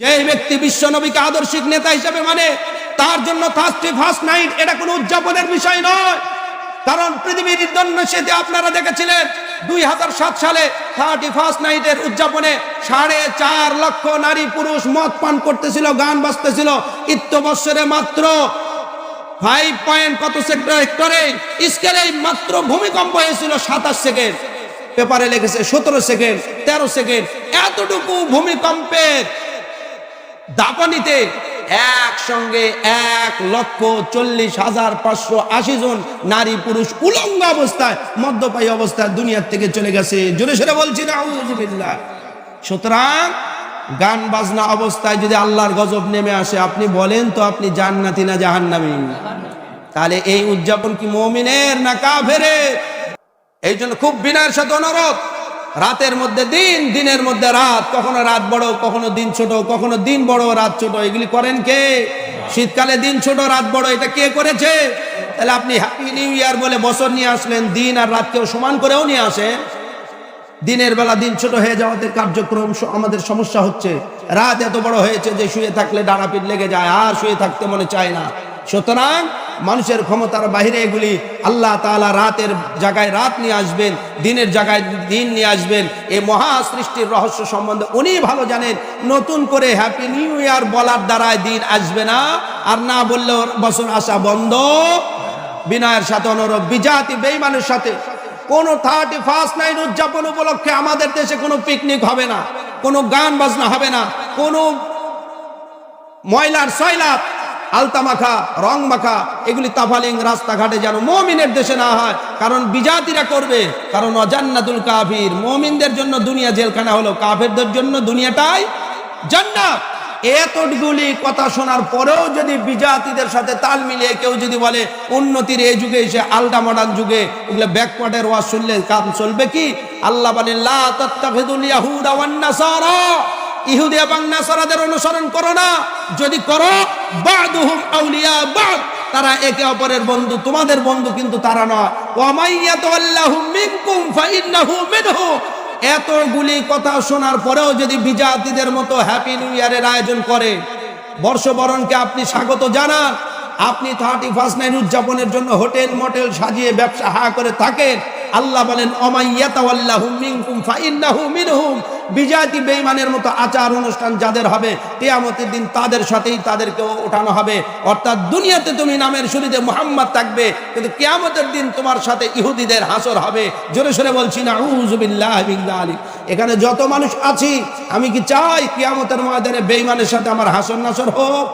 যে ব্যক্তি বিশ্ব নবীকে আদর্শিক নেতা হিসেবে মানে তার জন্য থার্টি ফার্স্ট নাইট এটা কোনো উদযাপনের বিষয় নয়। কারণ পৃথিবীর সেতে আপনারা দেখেছিলেন, দুই হাজার সাত সালে থার্টি ফার্স্ট নাইটের উদযাপনে সাড়ে চার লক্ষ নারী পুরুষ মদ পান করতেছিল, গান বাজতেছিল। ইত্যবৎসরে মাত্র ফাইভ পয়েন্ট কত সেক্টর স্কেলে মাত্র ভূমিকম্প হয়েছিল সাতাশ সেকেন্ড পেপারে লিখেছে সতেরো সেকেন্ড তেরো সেকেন্ড এতটুকু ভূমিকম্পের দাপানিতে একসঙ্গে এক লক্ষ চল্লিশ হাজার পাঁচশো আশি জন নারী পুরুষ উলঙ্গ অবস্থায়, মদ্যপায়ী অবস্থায় দুনিয়ার থেকে চলে গেছে। জোরে সরে বলছি না। সুতরাং গান বাজনা অবস্থায় যদি আল্লাহর গজব নেমে আসে, আপনি বলেন তো আপনি জান্নাতি না জাহান্নামি? তাহলে এই উদযাপন কি মমিনের না কাফেরের? এই জন্য খুব বিনয়ের সাথে অনুরোধ রাতের মধ্যে দিন, দিনের মধ্যে রাত। কখনো রাত বড়, কখনো দিন ছোট, কখনো দিন বড়, রাত ছোট। এগুলি করেন কে? শীতকালে দিন ছোট, রাত বড়, এটা কে করেছে? তাহলে আপনি হ্যাপি নিউ ইয়ার বলে বছর নিয়ে আসলেন, দিন আর রাতকেও সমান করেও নিয়ে আসেন দিনের বেলা দিন ছোট হয়ে যাওয়াতে কার্যক্রম আমাদের সমস্যা হচ্ছে। রাত এত বড় হয়েছে যে শুয়ে থাকলে ডানাপিট লেগে যায়, আর শুয়ে থাকতে মনে চায় না। সুতরাং মানুষের ক্ষমতার বাইরে এগুলি আল্লাহ তাআলা রাতের জায়গায় রাত নিয়ে আসবেন, দিনের জায়গায় দিন নিয়ে আসবেন। এই মহা সৃষ্টির রহস্য সম্বন্ধে উনি ভালো জানেন। নতুন করে হ্যাপি নিউ ইয়ার বলার দ্বারায় দিন আসবে না। আর না বললেও বছর আসা বন্ধ। বিনয়ের সাথে অনুরোধ বিজাতি বেইমানের সাথে। কোন থার্টি ফার্স্ট নাইট উদযাপন উপলক্ষে আমাদের দেশে কোনো পিকনিক হবে না। কোনো গান বাজনা হবে না। কোনো ময়লার সয়লাত আলতা মাখা, রং মাখা, এগুলি তাফালিং রাস্তাঘাটে যেন মমিনের দেশে না হয়। কারণ বিজাতিরা করবে, কারণ অজান্নাতুল কাফির। মমিনদের জন্য দুনিয়া জেলখানা হলো, কাফেরদের জন্য দুনিয়াটাই জান্নাত। এতগুলি কথা শোনার পরেও যদি বিজাতিদের সাথে তাল মিলিয়ে কেউ যদি বলে, উন্নতির এই যুগে এসে আলটা মডার্ন যুগে এগুলো ব্যাকওয়ার্ডের ওয়াজ শুনলে কাম চলবে কি? আল্লাহ বলেন লা তাত্তাখিদুল ইয়াহুদা ইহুদি এবং নাসারাদের অনুসরণ করো না। যদি করো বাদুহুম আউলিয়া বাদ। তারা একে অপরের বন্ধু, তোমাদের বন্ধু কিন্তু তারা নয়। ওয়ামাইয়াতাল্লাহু মিনকুম ফাইন্নাহু মিনহু। এতগুলি কথা শোনার পরেও যদি বিজাতিদের মতো হ্যাপি নিউ ইয়ারের আয়োজন করে, বর্ষবরণকে আপনি স্বাগত জানান। আপনি থার্টি ফার্স্ট নাইট উদযাপনের জন্য হোটেল, মোটেল সাজিয়ে ব্যবসা হা করে থাকেন। আল্লাহ বলেন বিজাতি বেঈমানের মতো আচার অনুষ্ঠান যাদের হবে, কিয়ামতের দিন তাদের সাথেই তাদেরকেও ওঠানো হবে। অর্থাৎ দুনিয়াতে তুমি নামের শুরুতে মোহাম্মদ থাকবে, কিন্তু কিয়ামতের দিন তোমার সাথে ইহুদিদের হাসর হবে। জোরে সরে বলছি না উজুবিল্লাহ আলী এখানে যত মানুষ আছি, আমি কি চাই কিয়ামতের ময়দানে বেঈমানের সাথে আমার হাসর নাসর হোক?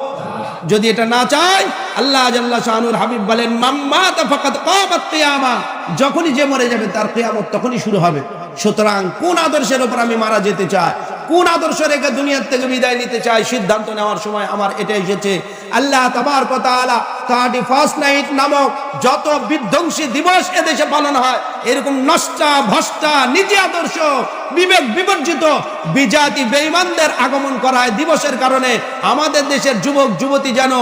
যদি এটা না চায়, আল্লাহ জাল্লাহ শাহানুর হাবিব বলেন মাম্মা তাফাকাত কামাত কিয়ামা। যখনই যে মরে যাবে, তার কিয়ামত তখনই শুরু হবে। সুতরাং কোন আদর্শের উপর আমি মারা যেতে চাই? কোন আদর্শ রেখে দুনিয়ার থেকে বিদায় নিতে চাই সিদ্ধান্ত নেওয়ার সময় আমার এটা এসেছে। আল্লাহ তাবার কথা আলা থার্টি ফার্স্ট নাইট নামক যত বিধ্বংসী দিবস এদেশে পালন হয়, এরকম নষ্টা, ভষ্টা নিজে আদর্শ, বিবেক বিবর্জিত, বিজাতি বেঈমানদের আগমন করায় দিবসের কারণে আমাদের দেশের যুবক, যুবতী যেন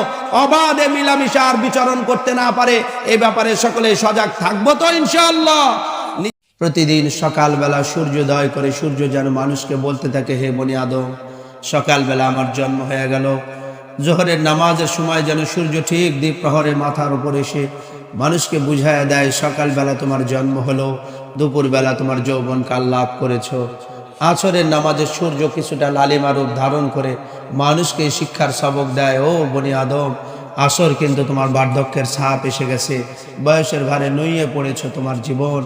অবাধে মিলামিশার বিচরণ করতে না পারে, এ ব্যাপারে সকলে সজাগ থাকব তো ইনশাআল্লাহ। প্রতিদিন সকালবেলা সূর্যোদয় করে সূর্য যেন মানুষকে বলতে থাকে, হে বনি আদম, সকালবেলা আমার জন্ম হয়ে গেল। জোহরের নামাজের সময় যেন সূর্য ঠিক দ্বীপ প্রহরে মাথার উপর এসে মানুষকে বুঝায় দেয়, সকালবেলা তোমার জন্ম হলো, দুপুরবেলা তোমার যৌবন কাল লাভ করেছ। আছরের নামাজের সূর্য কিছুটা লালিমা রূপ ধারণ করে মানুষকে শিক্ষার সবক দেয়, ও বনি আদম, আসর কিন্তু তোমার বার্ধক্যের ছাপ এসে গেছে। বয়সের ভারে নুইয়ে পড়েছ তোমার জীবন।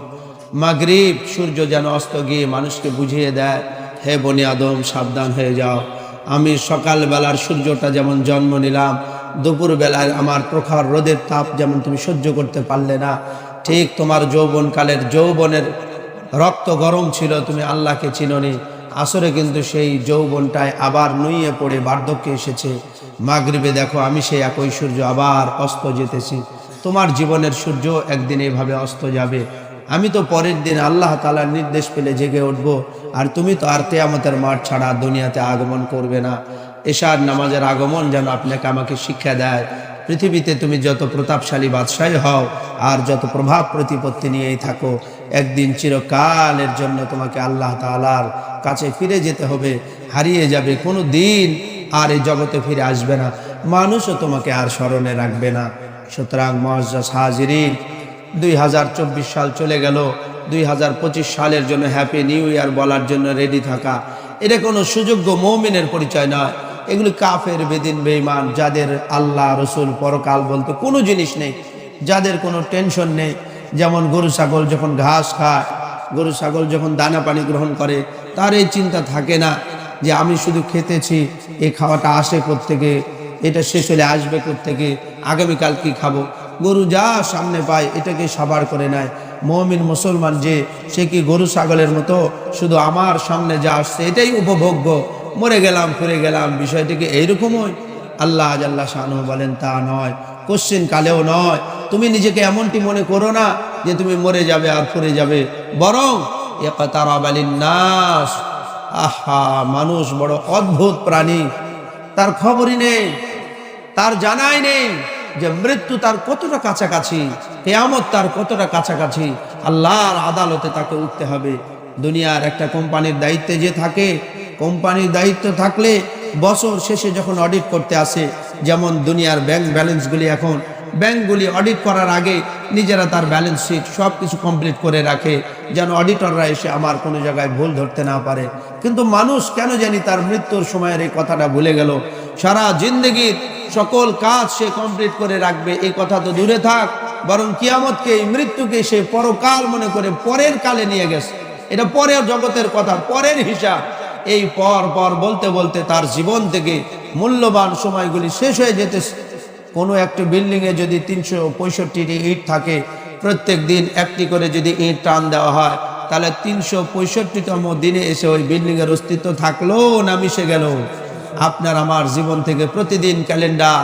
মাগরিব, সূর্য যেন অস্ত গিয়ে মানুষকে বুঝিয়ে দেয়, হে বনি আদম, সাবধান হয়ে যাও। আমি সকালবেলার সূর্যটা যেমন জন্ম নিলাম দুপুর বেলায় আমার প্রখর রোদের তাপ যেমন তুমি সহ্য করতে পারলে না, ঠিক তোমার যৌবনকালের, যৌবনের রক্ত গরম ছিল, তুমি আল্লাহকে চিননি। আসরে কিন্তু সেই যৌবনটায় আবার নুইয়ে পড়ে বার্ধক্যে এসেছে। মাগরিবে দেখো, আমি সেই একই সূর্য আবার অস্ত যেতেছি। তোমার জীবনের সূর্য একদিন এইভাবে অস্ত যাবে। আমি তো পরের দিন আল্লাহ তালার নির্দেশ পেলে জেগে উঠব। আর তুমি তো আর তেয়ামতের মাঠ ছাড়া দুনিয়াতে আগমন করবে না। এশার নামাজের আগমন যেন আপনাকে আমাকে শিক্ষা দেয়। পৃথিবীতে তুমি যত প্রতাপশালী বাদশাহী হও, আর যত প্রভাব প্রতিপত্তি নিয়েই থাকো, একদিন চিরকালের জন্য তোমাকে আল্লাহ তালার কাছে ফিরে যেতে হবে। হারিয়ে যাবে কোনো দিন, আর এই জগতে ফিরে আসবে না। মানুষও তোমাকে আর স্মরণে রাখবে না। সুতরাং মহাজাস হাজিরিন দুই হাজার চব্বিশ সাল চলে গেল। দুই হাজার পঁচিশ সালের জন্য হ্যাপি নিউ ইয়ার বলার জন্য রেডি থাকা। এটা কোনো সুযোগ্য মৌমিনের পরিচয় নয়। এগুলি কাফের বেদিন বেইমান যাদের আল্লাহ, রসুল, পরকাল বলতে কোনো জিনিস নেই। যাদের কোনো টেনশন নেই। যেমন গরু, ছাগল যখন ঘাস খায়, গরু, ছাগল যখন দানা পানি গ্রহণ করে, তার এই চিন্তা থাকে না যে আমি শুধু খেতেছি এই খাওয়াটা আসে থেকে এটা শেষ হলে আসবে থেকে আগামীকাল কি খাব? গরু যা সামনে পায়, এটাকে সাবার করে নেয়। মমিন মুসলমান যে, সে কি গরু ছাগলের মতো? শুধু আমার সামনে যা আসছে, এটাই উপভোগ্য। মরে গেলাম, ফিরে গেলাম বিষয়টিকে এইরকমই? আল্লাহ আল্লাহ শাহানু বলেন, তা নয়। কোশ্চিন কালেও নয়। তুমি নিজেকে এমনটি মনে করো না যে, তুমি মরে যাবে আর ফুরে যাবে। বরং নাস আহা, মানুষ বড় অদ্ভুত প্রাণী। তার খবরই নেই, তার জানাই নেই। যে মৃত্যু তার কতটা কাছাকাছি, কেয়ামত তার কতটা কাছাকাছি, আল্লাহর আদালতে তাকে উঠতে হবে। দুনিয়ার একটা কোম্পানির দায়িত্বে যে থাকে, কোম্পানির দায়িত্ব থাকলে বছর শেষে যখন অডিট করতে আসে, যেমন দুনিয়ার ব্যাংক ব্যালেন্সগুলি এখন ব্যাংকগুলি অডিট করার আগে নিজেরা তার ব্যালেন্স শিট সব কিছু কমপ্লিট করে রাখে, যেন অডিটররা এসে আমার কোনো জায়গায় ভুল ধরতে না পারে। কিন্তু মানুষ কেন জানি তার মৃত্যুর সময়ের এই কথাটা ভুলে গেল। সারা জিন্দগির সকল কাজ সে কমপ্লিট করে রাখবে, এই কথা তো দূরে থাক। বরং কিয়ামতকে, এই মৃত্যুকে সে পরকাল মনে করে পরের কালে নিয়ে গেছে। এটা পরের জগতের কথা, পরের হিসাব। এই পর পর বলতে বলতে তার জীবন থেকে মূল্যবান সময়গুলি শেষ হয়ে যেতেছে। কোনো একটি বিল্ডিংয়ে যদি তিনশো পঁয়ষট্টিটি ইট থাকে, প্রত্যেক দিন একটি করে যদি ইট টান দেওয়া হয়, তাহলে তিনশো পঁয়ষট্টিতম দিনে এসে ওই বিল্ডিংয়ের অস্তিত্ব থাকল না মিশে গেল? আপনার আমার জীবন থেকে প্রতিদিন ক্যালেন্ডার,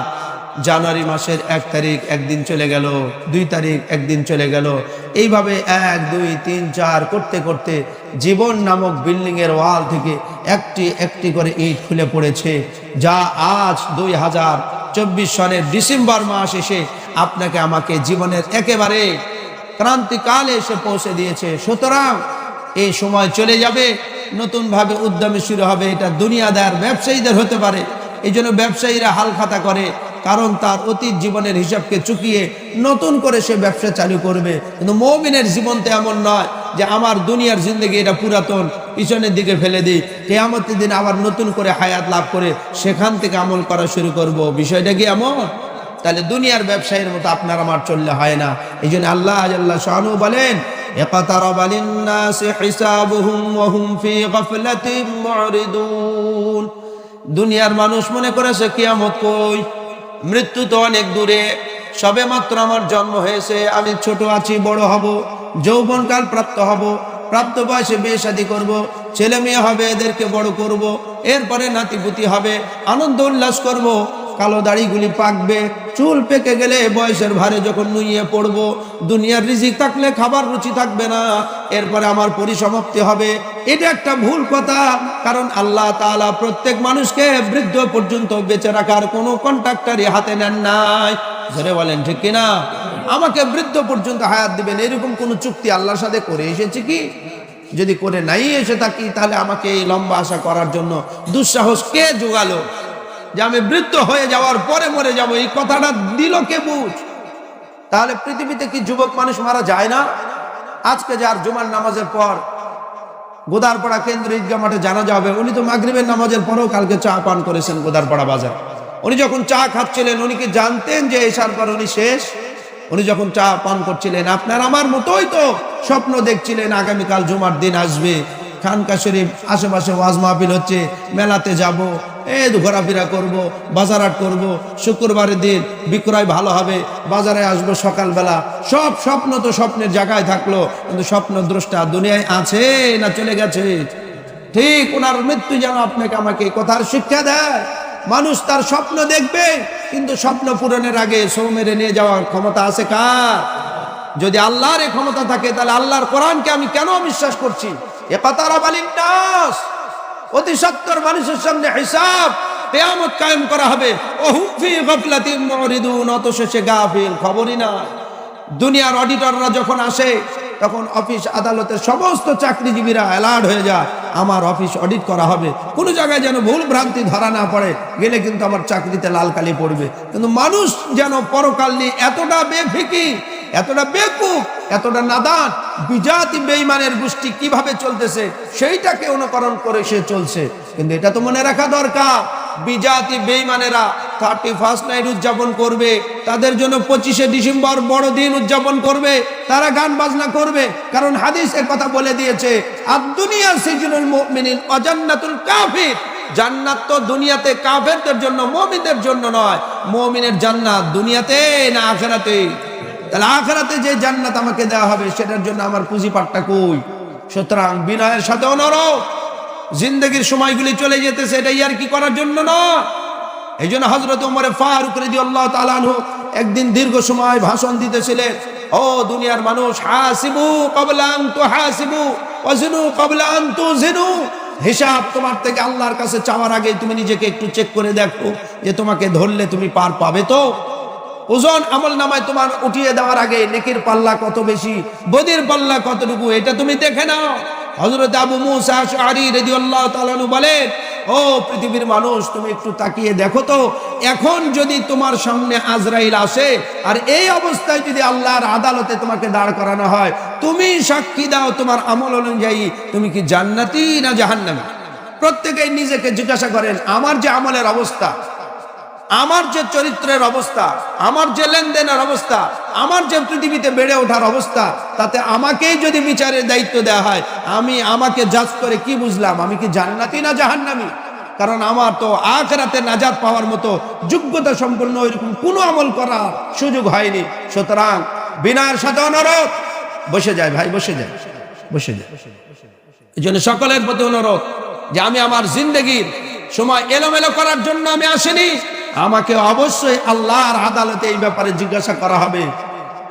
জানুয়ারি মাসের এক তারিখ একদিন চলে গেল, দুই তারিখ একদিন চলে গেল। এইভাবে এক, দুই, তিন, চার করতে করতে জীবন নামক বিল্ডিংয়ের ওয়াল থেকে একটি একটি করে ইট খুলে পড়েছে, যা আজ দুই হাজার চব্বিশ সনের ডিসেম্বর মাস এসে আপনাকে আমাকে জীবনের একেবারে ক্রান্তিকালে এসে পৌঁছে দিয়েছে। সুতরাং এই সময় চলে যাবে, নতুনভাবে উদ্যমে শুরু হবে, এটা দুনিয়াদার ব্যবসায়ীদের হতে পারে। এই জন্য ব্যবসায়ীরা হাল খাতা করে, কারণ তার অতীত জীবনের হিসাবকে চুকিয়ে নতুন করে সে ব্যবসা চালু করবে। কিন্তু মৌমিনের জীবন তো এমন নয় যে আমার দুনিয়ার জিন্দগি এটা পুরাতন, পিছনের দিকে ফেলে দিই। কেয়ামতের দিন আবার নতুন করে হায়াত লাভ করে সেখান থেকে আমল করা শুরু করব। বিষয়টা কি এমন? তাহলে দুনিয়ার ব্যবসায়ীর মতো আপনার আমার চললে হয় না। এই জন্য আল্লাহ আল্লাহ শাহানু বলেন দুনিয়ার মানুষ মনে করেছে, কিয়ামত কই? মৃত্যু তো অনেক দূরে। সবে মাত্র আমার জন্ম হয়েছে, আমি ছোট আছি, বড় হব। যৌবনকাল প্রাপ্ত হব, প্রাপ্ত বয়সে বিয়ে শাদী করব, ছেলে মেয়ে হবে, এদেরকে বড় করব। এরপরে নাতিপুতি হবে, আনন্দ উল্লাস করব। কালো দাড়িগুলি পাকবে, চুল পেকে গেলে বয়সের ভারে যখন নুইয়ে পড়ব, দুনিয়ার রিজিক থাকলে খাবার রুচি থাকবে না, এরপরে আমার পরিসমাপ্তি হবে এটা একটা ভুল কথা, কারণ আল্লাহ তাআলা প্রত্যেক মানুষকে বৃদ্ধ পর্যন্ত বেঁচে রাখার কোনো কন্ট্রাক্টারই হাতে নেন নাই ধরে বলেন, ঠিক কিনা আমাকে বৃদ্ধ পর্যন্ত হায়াত দিবেন, এরকম কোনো চুক্তি আল্লাহর সাথে করে এসেছে কি? যদি করে নাই এসে থাকি, তাহলে আমাকে এই লম্বা আশা করার জন্য দুঃসাহস কে জোগালো? যে আমি বৃদ্ধ হয়ে যাওয়ার পরে মরে যাব, এই কথাটা দিল কে বুঝ? তাহলে পৃথিবীতে কি যুবক মানুষ মারা যায় না? আজকে যার জুমার নামাজের পর গোদারপাড়া কেন্দ্র ঈদগাহ মাঠে জানা যাবে উনি তো মাগরিবের নামাজের পরেও কালকে চা পান করেছেন গোদারপাড়া বাজার। উনি যখন চা খাচ্ছিলেন, উনি কি জানতেন যে এসার পর উনি শেষ? উনি যখন চা পান করছিলেন, আপনার আমার মতোই তো স্বপ্ন দেখছিলেন, আগামীকাল জুমার দিন আসবে। খানকা শরীফ আশেপাশে ওয়াজ মাহফিল হচ্ছে, মেলাতে যাব এই ঘোরাফেরা করব বাজারহাট করব, শুক্রবারের দিন বিক্রয় ভালো হবে, বাজারে আসব সকালবেলা। সব স্বপ্ন তো স্বপ্নের জায়গায় থাকল, কিন্তু স্বপ্ন দ্রষ্টা দুনিয়ায় আছে না চলে গেছে? ঠিক, ওনার মৃত্যু যেন আপনাকে আমাকে কথার শিক্ষা দেয়। মানুষ তার স্বপ্ন দেখবে কিন্তু স্বপ্ন পূরণের আগে সৌ মেরে নিয়ে যাওয়ার ক্ষমতা আছে কার? যদি আল্লাহর এই ক্ষমতা থাকে, তাহলে আল্লাহর কোরআনকে আমি কেন বিশ্বাস করছি? এ পাতারা বালিন নাস অতি সত্তর মানুষের সামনে হিসাব কেয়ামত কায়েম করা হবে। অত শেষে গাফিল খবরই না দুনিয়ার অডিটররা যখন আসে, তখন অফিস আদালতের সমস্ত চাকরিজীবীরা অ্যালার্ট হয়ে যায়। আমার অফিস অডিট করা হবে। কোনো জায়গায় যেন ভুল ভ্রান্তি ধরা না পড়ে, গেলে কিন্তু আমার চাকরিতে লাল কালি পড়বে। কিন্তু মানুষ যেন পরকাল নিয়ে এতটা বেফিকি, এতটা বেকুব, এতটা নাদান, বিজাতি বেইমানের গোষ্ঠী কীভাবে চলতেছে, সেইটাকে অনুকরণ করে সে চলছে। কিন্তু এটা তো মনে রাখা দরকার। বিজাতি বেইমানেরা থার্টি ফার্স্ট নাইট উদযাপন করবে। তাদের জন্য পঁচিশে ডিসেম্বর বড়দিন উদযাপন করবে। তারা গান বাজনা করবে। কারণ হাদিস এর কথা বলে দিয়েছে আর দুনিয়া সিজনুল মুমিনিন অজান্নাতুল কাফির। জান্নাত তো দুনিয়াতে কাফেরদের জন্য, মুমিনদের জন্য নয়। মুমিনের জান্নাত দুনিয়াতে না আখেরাতে? তাহলে আখেরাতে যে জান্নাত আমাকে দেওয়া হবে, সেটার জন্য আমার পুঁজি পাটটা কই? সুতরাং বিনয়ের সাথে অনরক জিন্দগির সময়গুলি চলে যেতেছে, এটা ইয়ার কি করার জন্য না? এই জন্য হজরত উমরে ফারুক রেদি আল্লাহ তালানহু একদিন দীর্ঘ সময় ভাষণ দিতেছিলেন, ও দুনিয়ার মানুষ, হাসিবু কবলাং তো, হাসিবু অজিনু কবলাং তো জিনু হিসাব তোমার থেকে আল্লাহর কাছে চাওয়ার আগে তুমি নিজেকে একটু চেক করে দেখো যে তোমাকে ধরলে তুমি পার পাবে তো। ওজন আমল নামায় তোমার উঠিয়ে দেওয়ার আগে নেকির পাল্লা কত বেশি, বদির পাল্লা কতটুকু, এটা তুমি দেখে নাও। হজরত আবু মুসা আশআরি রাদিয়াল্লাহু তাআলা বলেন ও পৃথিবীর মানুষ, তুমি একটু তাকিয়ে দেখো তো। এখন যদি তোমার সামনে আজরাইল আসে, আর এই অবস্থায় যদি আল্লাহর আদালতে তোমাকে দাঁড় করানো হয়, তুমি সাক্ষী দাও তোমার আমল অনুযায়ী, তুমি কি জান্নাতি না জাহান্নামি? প্রত্যেকেই নিজেকে জিজ্ঞাসা করেন, আমার যে আমলের অবস্থা আমার যে চরিত্রের অবস্থা, আমার যে লেনদেনের অবস্থা, আমার যে পৃথিবীতে বেড়ে ওঠার অবস্থা, তাতে আমাকেই যদি বিচারের দায়িত্ব দেওয়া হয়, আমি আমাকে জাজ করে কি বুঝলাম? আমি কি জান্নাতি না জাহান্নামি? কারণ আমার তো আখরাতে নাজাদ পাওয়ার মতো যোগ্যতা সম্পন্ন ওইরকম কোনো আমল করার সুযোগ হয়নি। সুতরাং বিনার সাথে অনুরোধ, বসে যায় ভাই, বসে যায় বসে যায়। এই জন্য সকলের প্রতি অনুরোধ যে আমি আমার জিন্দগির সময় এলোমেলো করার জন্য আমি আসিনি। আমাকে অবশ্যই আল্লাহর আদালতে এই ব্যাপারে জিজ্ঞাসা করা হবে।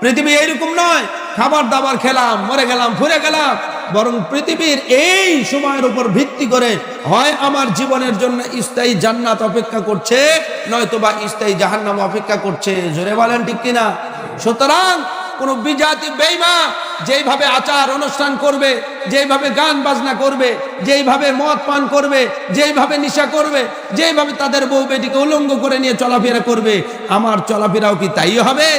পৃথিবী এইরকম নয়, খাবার দাবার খেলাম, মরে গেলাম ফুরে গেলাম। বরং পৃথিবীর এই সময়ের উপর ভিত্তি করে হয় আমার জীবনের জন্য স্থায়ী জান্নাত অপেক্ষা করছে নয়তো বা স্থায়ী জাহান্নাম অপেক্ষা করছে। জোরে বলেন ঠিক কিনা? সুতরাং কোন বিজাতি বেইমা যেইভাবে আচার অনুষ্ঠান করবে, যেইভাবে গান বাজনা করবে, যেইভাবে মদ পান করবে, যেইভাবে নিশা করবে, যেইভাবে তাদের বউ বেটিকে উলঙ্গ করে নিয়ে চলাফেরা করবে, আমার চলাফেরাও কি তাই হবে?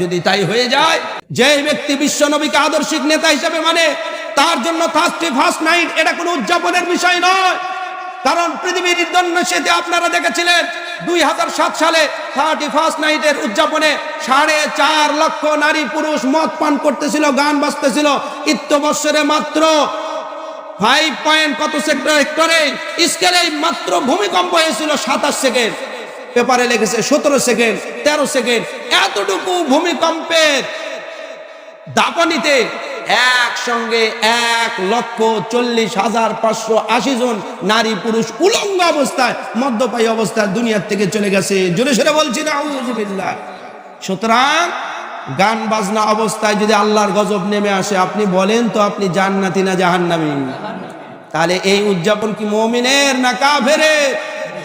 যদি তাই হয়ে যায় যে ব্যক্তি বিশ্ব নবীকে আদর্শিক নেতা হিসেবে মানে তার জন্য থার্টি ফার্স্ট নাইট এটা কোনো উদযাপনের বিষয় নয়। কারণ পৃথিবীর ইন্দোনেশিয়াতে আপনারা দেখেছিলেন দুই হাজার সাত সালে থার্টি ফার্স্ট নাইটের উদযাপনে সাড়ে চার লক্ষ নারী পুরুষ মদ পান করতেছিল, গান বাজতেছিল। ইত্যবৎসরে মাত্র ফাইভ পয়েন্ট কত সেক্টর স্কেলে মাত্র ভূমিকম্প হয়েছিল সাতাশ সেকেন্ড পেপারে লিখেছে সতেরো সেকেন্ড তেরো সেকেন্ড এতটুকু ভূমিকম্পের দাপানিতে একসঙ্গে এক লক্ষ চল্লিশ হাজার পাঁচশো আশি জন নারী পুরুষ উলঙ্গ অবস্থায়, মদ্যপায়ী অবস্থায় দুনিয়ার থেকে চলে গেছে। জোরে সরে বলছি না। সুতরাং গান বাজনা অবস্থায় যদি আল্লাহর গজব নেমে আসে, আপনি বলেন তো আপনি জান্নাতি না জাহান্নামী? তাহলে এই উদযাপন কি মমিনের না কাফেরের?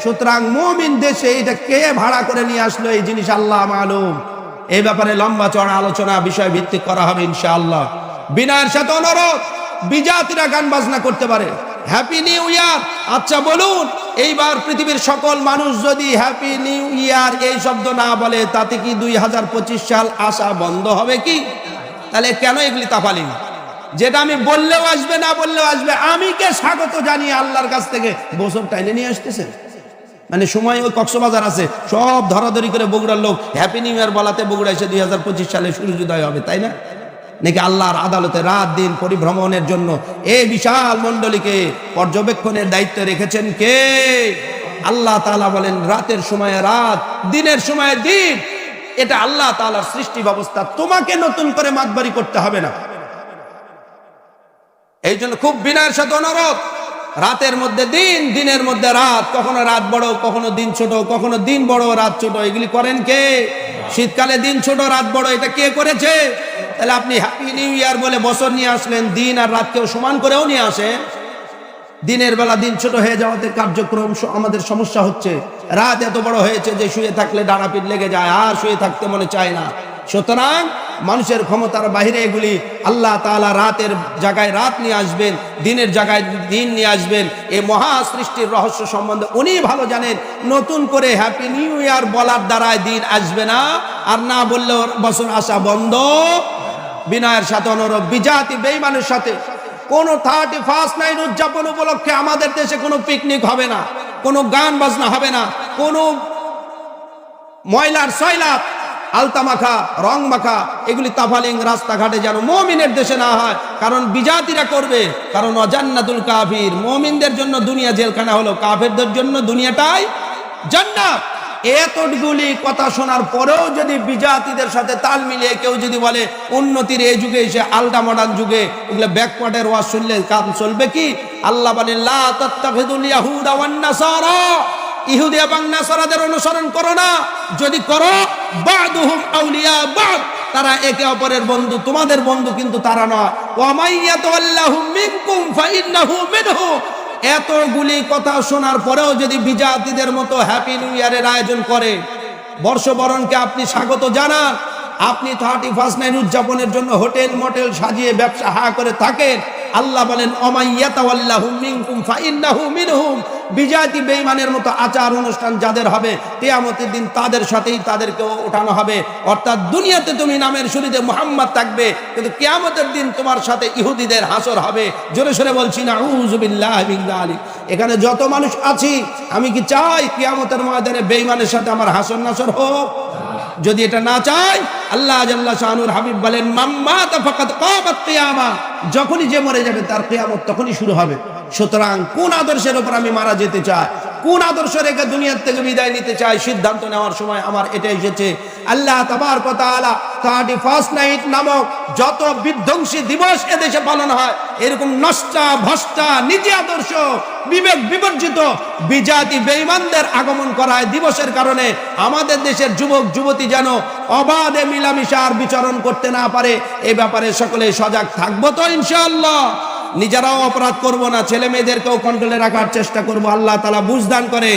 সুতরাং মমিন দেশে এটা কে ভাড়া করে নিয়ে আসলো, এই জিনিস আল্লাহ মালুম। এই ব্যাপারে লম্বা চড়া আলোচনা বিষয় ভিত্তিক করা হবে ইনশাআল্লাহ। বিনয়ের সাথে অনুরোধ বিজাতিরা গান বাজনা করতে পারে। হ্যাপি নিউ ইয়ার আচ্ছা বলুন, এইবার পৃথিবীর সকল মানুষ যদি হ্যাপি নিউ ইয়ার এই শব্দ না বলে, তাতে কি দুই হাজার পঁচিশ সাল আসা বন্ধ হবে কি? তাহলে কেন এগুলি তাফালি? যেটা আমি বললেও আসবে, না বললেও আসবে আমি কে স্বাগত জানিয়ে আল্লাহর কাছ থেকে বছর টাইনে নিয়ে আসতেছে মানে সময় ওই কক্সবাজার আছে, সব ধরাধরি করে বগুড়ার লোক হ্যাপি নিউ ইয়ার বলাতে বগুড়া এসে দুই হাজার পঁচিশ সালে সূর্যোদয় হবে, তাই না? নাকি আল্লাহর আদালতে রাত দিন পরিভ্রমণের জন্য এই বিশাল মণ্ডলীকে পর্যবেক্ষণের দায়িত্ব রেখেছেন কে? আল্লাহ তালা বলেন, রাতের সময় রাত, দিনের সময় দিন। এটা আল্লাহ তালার সৃষ্টি ব্যবস্থা। তোমাকে নতুন করে মাতবাড়ি করতে হবে না। এই জন্য খুব বিনয়ের সাথে অনুরোধ, রাতের মধ্যে দিন, দিনের মধ্যে রাত। কখনো রাত বড়, কখনো দিন ছোট, কখনো দিন বড়, রাত ছোট। এগুলি করেন কে? শীতকালে দিন ছোট, রাত বড়। এটা কে করেছে? তাহলে আপনি হ্যাপি নিউ ইয়ার বলে বছর নিয়ে আসলেন, দিন আর রাতকেও সমান করেও নিয়ে আসেন দিনের বেলা দিন ছোট হয়ে যাওয়াতে কার্যক্রম আমাদের সমস্যা হচ্ছে। রাত এত বড় হয়েছে যে শুয়ে থাকলে ডানাপিট লেগে যায়, আর শুয়ে থাকতে মনে চায় না। সুতরাং মানুষের ক্ষমতার বাইরে এগুলি আল্লাহ তাআলা রাতের জায়গায় রাত নিয়ে আসবেন, দিনের জায়গায় দিন নিয়ে আসবেন। এই মহা সৃষ্টির রহস্য সম্বন্ধে উনি ভালো জানেন। নতুন করে হ্যাপি নিউ ইয়ার বলার দ্বারায় দিন আসবে না। আর না বললেও বছর আসা বন্ধ। বিনয়ের সাথে অনুরোধ বিজাতি বেইমানের সাথে। কোনো থার্টি ফার্স্ট নাইট উদযাপন উপলক্ষে আমাদের দেশে কোনো পিকনিক হবে না, কোনো গান বাজনা হবে না, কোনো ময়লার সয়লাত, আলতা মাখা, রং মাখা, এগুলি তাফালিং রাস্তাঘাটে যেন মমিনের দেশে না হয়। কারণ বিজাতিরা করবে, কারণ অজান্নাতুল কাফির, মমিনদের জন্য দুনিয়া জেলখানা হলো, কাফেরদের জন্য দুনিয়াটাই জান্নাত। এতগুলি কথা শোনার পরেও যদি বিজাতিদের সাথে তাল মিলিয়ে কেউ যদি বলে, উন্নতির এই যুগে এসে আলটা মডার্ন যুগে এগুলো ব্যাকওয়ার্ডের ওয়াজ শুনলে কাম চলবে কি? আল্লাহ বলেন ইহুদি এবং নাসারাদের অনুসরণ করো না। যদি করো, বাদুহুম আউলিয়া বাদ। তারা একে অপরের বন্ধু, তোমাদের বন্ধু কিন্তু তারা নয়। এতগুলি কথা শোনার পরেও যদি বিজাতিদের মতো হ্যাপি নিউ ইয়ারের আয়োজন করে, বর্ষবরণকে আপনি স্বাগত জানান, আপনি থার্টি ফার্স্ট নাইন উদযাপনের জন্য হোটেল, মোটেল সাজিয়ে ব্যবসা হা করে থাকেন, আল্লাহ বলেন অমাইয়াতাল্লাহু বিজাতি বেঈমানের মতো আচার অনুষ্ঠান যাদের হবে, কিয়ামতের দিন তাদের সাথেই তাদেরকেও ওঠানো হবে। অর্থাৎ দুনিয়াতে তুমি নামের শুরুতে মোহাম্মদ থাকবে, কিন্তু কেয়ামতের দিন তোমার সাথে ইহুদিদের হাসর হবে। জোরে সোরে বলছি না উজুবিল্লাহ আলী এখানে যত মানুষ আছি, আমি কি চাই কিয়ামতের ময়দানে বেঈমানের সাথে আমার হাসর নাসর হোক? যদি এটা না চাই আল্লাহ শাহানুর হাবিব বলেন মাম্মা তাফাকাত কামাত কেয়ামা। যখনই যে মরে যাবে, তার কেয়ামত তখনই শুরু হবে। সুতরাং কোন আদর্শের ওপর আমি মারা যেতে চাই? কোন আদর্শ রেখে দুনিয়ার থেকে বিদায় নিতে চাই সিদ্ধান্ত নেওয়ার সময় আমার এটা এসেছে। আল্লাহ তাবার কথা আলা থার্টি ফার্স্ট নাইট নামক যত বিধ্বংসী দিবস এদেশে পালন হয়, এরকম নষ্টা, ভষ্টা নীতি আদর্শ, বিবেক বিবর্জিত, বিজাতি বেঈমানদের আগমন করায় দিবসের কারণে আমাদের দেশের যুবক, যুবতী যেন অবাধে মিলামিশা আর বিচরণ করতে না পারে, এ ব্যাপারে সকলে সজাগ থাকব তো ইনশাআল্লাহ। নিজেরাও অপরাধ করব না ছেলে মেয়েদেরকেও কন্ট্রোলে রাখার চেষ্টা করব। আল্লাহ তালা বুঝদান করেন।